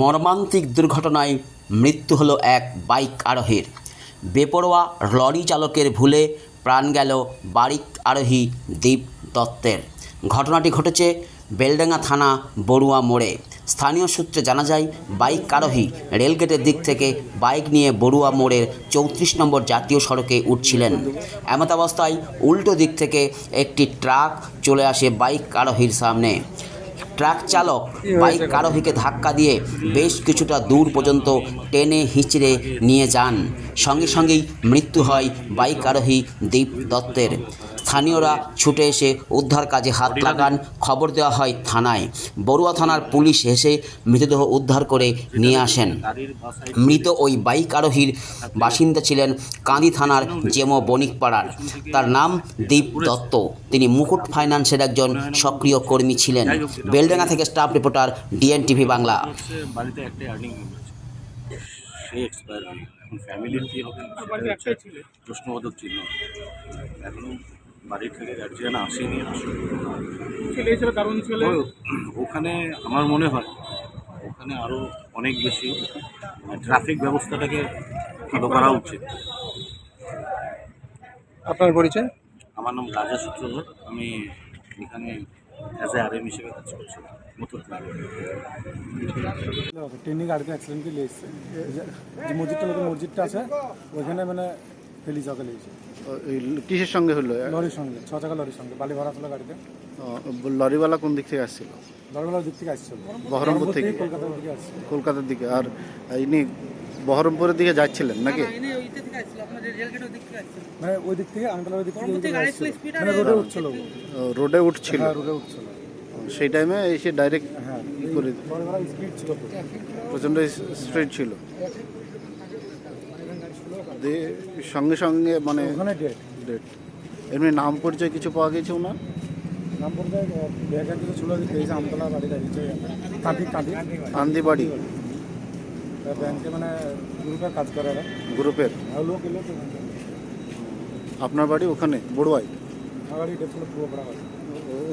মর্মান্তিক দুর্ঘটনায় মৃত্যু হলো এক বাইক আরোহীর। বেপরোয়া লরি চালকের ভুলে প্রাণ গেল বাইক আরোহী দীপ দত্তের। ঘটনাটি ঘটেছে বেলডাঙ্গা থানা বড়ুয়া মোড়ে। স্থানীয় সূত্রে জানা যায়, বাইক আরোহী রেলগেটের দিক থেকে বাইক নিয়ে বড়ুয়া মোড়ের চৌত্রিশ নম্বর জাতীয় সড়কে উঠছিলেন। এমতাবস্থায় উল্টো দিক থেকে একটি ট্রাক চলে আসে বাইক আরোহীর সামনে। ট্রাক চালক বাইক আরোহীকে ধাক্কা দিয়ে বেশ কিছুটা দূর পর্যন্ত টেনে হিঁচড়ে নিয়ে যান। সঙ্গে সঙ্গেই মৃত্যু হয় বাইক আরোহী দীপ দত্তের। স্থানীয়রা ছুটে এসে উদ্ধার কাজে হাত লাগান। খবর দেওয়া হয় থানায়। বড়ুয়া থানার পুলিশ এসে মৃতদেহ উদ্ধার করে নিয়ে আসেন। মৃত ওই বাইক আরোহীর বাসিন্দা ছিলেন কাঁদি থানার জেমো বণিকপাড়ার। তার নাম দীপ দত্ত। তিনি মুকুট ফাইন্যান্সের একজন সক্রিয় কর্মী ছিলেন। বেলডাঙ্গা থেকে staff reporter DN TV Bangla প্রশ্নবোধক চিহ্ন। এখনও বাড়ি থেকে গার্জিয়ান আসেনি আসলে ছেলে হিসেবে দারুণ ছেলে। ওখানে আমার মনে হয় ওখানে আরও অনেক বেশি ট্রাফিক ব্যবস্থাটাকে ভালো করা উচিত। আপনার পরিচয়? আমার নাম রাজা সূত্রধর আমি এখানে অ্যাজ এ আরএম হিসেবে কাজ করছি ট্রেনে গাড়িতে অ্যাক্সিডেন্ট করে লিয়েছে যে মসজিদটা মসজিদটা আছে ওইখানে মানে ফেলি চকে লিয়েছে কিসের সঙ্গে হলো? লরির সঙ্গে ছ চাকা লরির সঙ্গে বালি ভরা ছিল গাড়িতে। লরিওয়ালা কোন দিক থেকে আসছিল? লরিওয়ালার দিক থেকে আসছিল। বহরমপুর থেকে? কলকাতার দিকে আসছিল। কলকাতার দিকে। আর ইনি বহরমপুরের দিকে যাচ্ছিলেন নাকি? মানে ওই দিক থেকে আমি ওই দিক থেকে এই মানে রোডে উঠছিল রোডে উঠছিল? হ্যাঁ রোডে উঠছিল। সেই টাইমে এসে ডাইরেক্ট হ্যাঁ করে লরিওয়ালা স্পিড ছিল। প্রচণ্ড স্ট্রেট ছিল। দিয়ে সঙ্গে সঙ্গে মানে ওখানে ডেট ডেট এমনি নাম পরিচয় কিছু পাওয়া গেছে ওনার? নাম কিছু ছিল আমতলা বাড়ি কাঁদি কাঁদি। আন্দিবাড়ি ব্যাংকে মানে গ্রুপের কাজ করে গ্রুপের? লোক এলো আপনার বাড়ি ওখানে বড়ুয়াই? আমার এটা ছিল বাড়ি।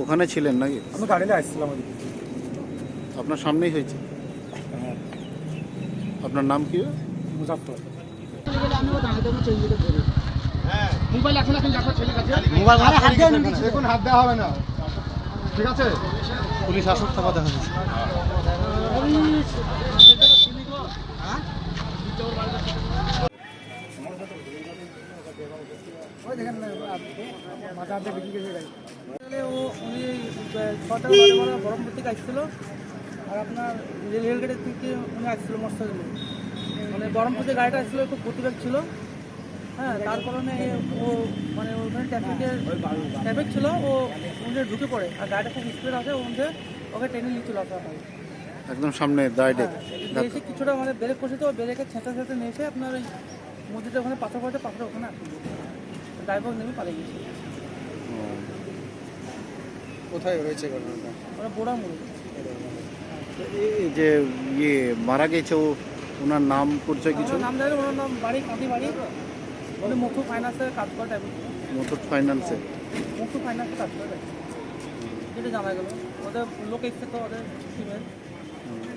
ওখানে ছিলেন নাকি? আমি গাড়িতে আসছিলাম আপনার সামনেই হয়েছে? হ্যাঁ। আপনার নাম কি? মুজাফর পুলিশ আসুক তারপর দেখা যাচ্ছে তাহলে ও উনি ছটা বারে বারে থেকে আসছিল আর আপনার রেল রেলগেটের থেকে উনি আসছিল মৎস্যগুলো মানে বহরমপুর থেকে গাড়িটা আসছিল খুব গতিবেগ ছিল। হ্যাঁ তার কারণে ও মানে ওখানে ট্রাফিকের ট্রাফিক ছিল ও উনি ঢুকে পড়ে। আর গাড়িটা খুব স্পিড আছে ওখানে ওকে ট্রেনে নিয়ে চলে আসা হয়। একদম সামনে দাঁড়িয়ে হ্যাঁ, এসে কিছুটা মানে ব্রেক করছে তো ব্রেকের ছেঁচা ছেঁচা নিয়ে এসে আপনার ওই মসজিদের ওখানে পাথর পড়ে পাথর ওখানে আটকে ড্রাইভার নেমে পালিয়ে গেছে। কোথায় হয়েছে ঘটনাটা? ওরা বোড়া মুড়ে এই যে ইয়ে মারা গেছে ও ওনার নাম পরিচয় কিছু? নাম জানি ওনার নাম বাড়ি কাঁদি বাড়ি উনি মুখ্য ফাইন্যান্সের কাজ করে টাইপ মুথুট ফাইন্যান্সে মুখ্য ফাইন্যান্সের কাজ করে যেটা জানা গেল। ওদের লোক এসছে তো ওদের টিমের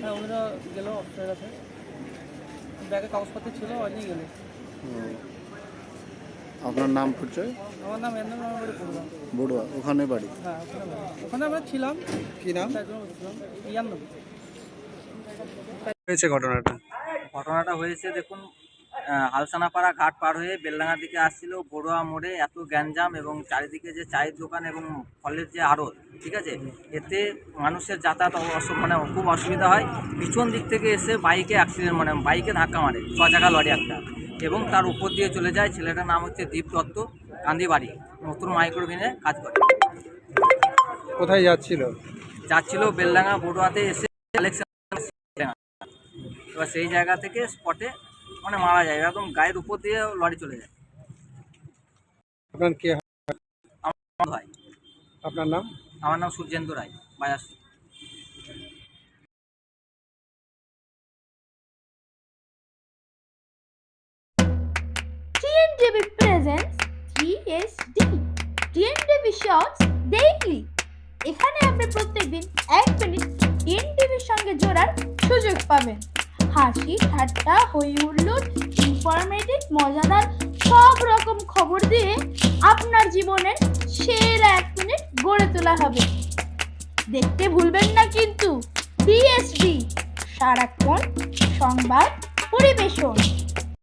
হ্যাঁ ওনারা গেলো অফিসের কাছে। ব্যাগে কাগজপত্র ছিল ওই নিয়ে গেলো। আপনার নাম পরিচয়? আমার নাম আমার বাড়ি পড়লাম বড়ুয়া ওখানে বাড়ি? হ্যাঁ ওখানে আমরা ছিলাম। কি নাম? নাম হয়েছে ঘটনাটা? ঘটনাটা হয়েছে দেখুন হালসানাপাড়া ঘাট পার হয়ে বেলডাঙ্গার দিকে আসছিল বড়ুয়া মোড়ে এত গ্যাঞ্জাম এবং চারিদিকে যে চায়ের দোকান এবং ফলের যে আড়ত ঠিক আছে? এতে মানুষের যাতায়াত মানে খুব অসুবিধা হয়। পিছন দিক থেকে এসে বাইকে অ্যাক্সিডেন্ট মানে বাইকে ধাক্কা মারে ছ চাকা লরি একটা এবং তার উপর দিয়ে চলে যায়। ছেলেটার নাম হচ্ছে দীপ দত্ত কান্দিবাড়ি নতুন মাইক্রোভিনে কাজ করে। কোথায় যাচ্ছিল? যাচ্ছিল বেলডাঙ্গা বড়ুয়াতে এসে এবার সেই জায়গা থেকে স্পটে মানে মারা যায় একদম গায়ের উপর দিয়ে লরি চলে যায়। আপনার কে বন্ধ হয় আপনার নাম? আমার নাম সূর্যেন্দু রায় বাজার TNTV presents 3SD TNTV Shorts Daily এখানে আপনি প্রত্যেকদিন এক মিনিট এন সঙ্গে জোড়ার সুযোগ পাবেন। হাসি ঠাট্টা হই হুল্লোড় ইনফরমেটিভ মজাদার, সব রকম খবর দিয়ে আপনার জীবনের সেরা এক মিনিট গড়ে তোলা হবে। দেখতে ভুলবেন না কিন্তু বিএসডি সারাক্ষণ সংবাদ পরিবেশন।